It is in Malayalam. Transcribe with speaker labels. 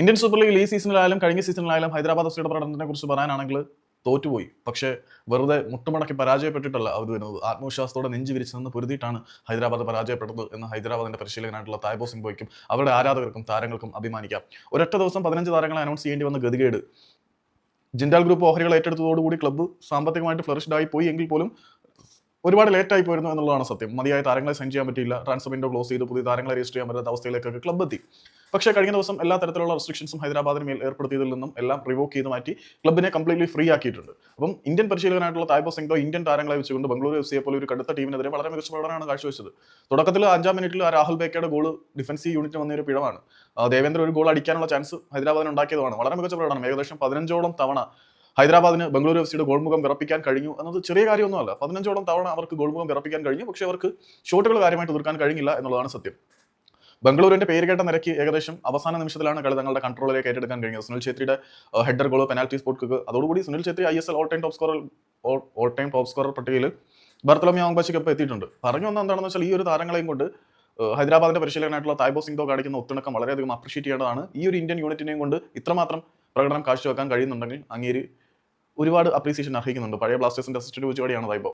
Speaker 1: ഇന്ത്യൻ സൂപ്പർ ലീഗിൽ ഈ സീസണിലായാലും കഴിഞ്ഞ സീസണിലായാലും ഹൈദരാബാദ് എഫ് സിയുടെ പ്രകടനത്തിനെ കുറിച്ച് പറയാനാണെങ്കിൽ തോറ്റുപോയി. പക്ഷേ വെറുതെ മുട്ടുമടക്കി പരാജയപ്പെട്ടിട്ടല്ല അവർ വരുന്നത്. ആത്മവിശ്വാസത്തോടെ നെഞ്ചു വിരിച്ചു നിന്ന് പൊരുതിയിട്ടാണ് ഹൈദരാബാദ് പരാജയപ്പെട്ടത് എന്ന് ഹൈദരാബാദിന്റെ പരിശീലകനായിട്ടുള്ള തായ്ബോ സിംബോയ്ക്കും അവരുടെ ആരാധകർക്കും താരങ്ങൾക്കും അഭിമാനിക്കാം. ഒരൊറ്റ ദിവസം പതിനഞ്ച് താരങ്ങളെ അനൗൺസ് ചെയ്യേണ്ടി വന്ന ഗതികേട്. ജിൻഡാൽ ഗ്രൂപ്പ് ഓഹരികൾ ഏറ്റെടുത്തതോടുകൂടി ക്ലബ്ബ് സാമ്പത്തികമായിട്ട് ഫ്ലറിഷ്ഡ് ആയി പോയി എങ്കിൽ പോലും ഒരുപാട് ലേറ്റ് ആയി പോയിരുന്നു എന്നുള്ളതാണ് സത്യം. മതിയായ താരങ്ങളെ സെൻഡ് ചെയ്യാൻ പറ്റിയില്ല. ട്രാൻസ്ഫർ വിൻഡോ ക്ലോസ് ചെയ്ത് പുതിയ താരങ്ങളെ രജിസ്റ്റർ ചെയ്യാൻ പറ്റാത്ത അവസ്ഥയിലേക്കൊക്കെ ക്ലബ്ബ് എത്തി പക്ഷേ കഴിഞ്ഞ ദിവസം എല്ലാ തരത്തിലുള്ള റെസ്ട്രിക്ഷൻസും ഹൈദരാബാദിന് മേൽ ഏർപ്പെടുത്തിയതിൽ നിന്നും എല്ലാം റിവോക്ക് ചെയ്ത് മാറ്റി ക്ലബിനെ കംപ്ലീറ്റ്ലി ഫ്രീ ആക്കിയിട്ടുണ്ട്. അപ്പം ഇന്ത്യൻ പരിശീലകനായിട്ടുള്ള തായ്ബോ സിംഗോ ഇന്ത്യൻ താരങ്ങളെ വെച്ചുകൊണ്ട് ബംഗളൂരു എഫ് സിയെ പോലെ ഒരു കടുത്ത ടീമിനെതിരെ വളരെ മികച്ച പ്രകടനമാണ് കാഴ്ചവെച്ചത്. തുടക്കത്തിൽ അഞ്ചാം മിനിറ്റിൽ ആ രാഹുൽ ബേക്കയുടെ ഗോൾ ഡിഫൻസീവ് യൂണിറ്റ് വന്ന ഒരു പിഴവാണ്. ദേവേന്ദ്ര ഒരു ഗോൾ അടിക്കാനുള്ള ചാൻസ് ഹൈദരാബാദിന് ഉണ്ടാക്കിയതാണ് വളരെ മികച്ച പ്രകടനം. ഏകദേശം പതിനഞ്ചോളം തവണ ഹൈദരാബാദിന് ബംഗളൂരു എഫ് സിയുടെ ഗോൾമുഖം വിറപ്പിക്കാൻ കഴിഞ്ഞു എന്നത് ചെറിയ കാര്യമൊന്നുമല്ല. പതിനഞ്ചോളം തവണ അവർക്ക് ഗോൾമുഖം വിറപ്പിക്കാൻ കഴിഞ്ഞു. പക്ഷേ അവർക്ക് ഷോട്ടുകൾ കാര്യമായിട്ട് തീർക്കാൻ കഴിഞ്ഞില്ല എന്നുള്ളതാണ് സത്യം. ബംഗളൂരുവിന്റെ പേര് കേട്ട നിരക്ക് ഏകദേശം അവസാന നിമിഷത്തിലാണ് കളി തങ്ങളുടെ കൺട്രോളിലേക്ക് ഏറ്റെടുക്കാൻ കഴിഞ്ഞത്. Sunil ഛേത്രിയുടെ header goal penalty spot kick അതോടുകൂടി Sunil Chhetri I S L all time top scorer all time top scorer പട്ടികയിൽ ബർത്തലോമിയ ഓങ്ബാശിക്കൊപ്പം എത്തിയിട്ടുണ്ട്. പറഞ്ഞു വന്ന എന്താണെന്ന് വെച്ചാൽ ഈ ഒരു താരങ്ങളെയും കൊണ്ട് ഹൈദരാബാദിന്റെ പരിശീലകനായിട്ടുള്ള തായ്ബോ സിംഗോ കാണിക്കുന്ന ഒത്തിണക്കം വളരെയധികം അപ്രീഷിയേറ്റ് ചെയ്യേണ്ടതാണ്. ഈ ഒരു ഇന്ത്യൻ യൂണിറ്റിനെയും കൊണ്ട് ഇത്രമാത്രം പ്രകടനം കാഴ്ചവെക്കാൻ കഴിയുന്നുണ്ടെങ്കിൽ അങ്ങേര് ഒരുപാട് അപ്രീസിയേഷൻ അർഹിക്കുന്നുണ്ട്. പഴയ ബ്ലാസ്റ്റേഴ്സിന്റെ അസിസ്റ്റന്റ് കോച്ച് കൂടിയാണ് തായ്ബോ.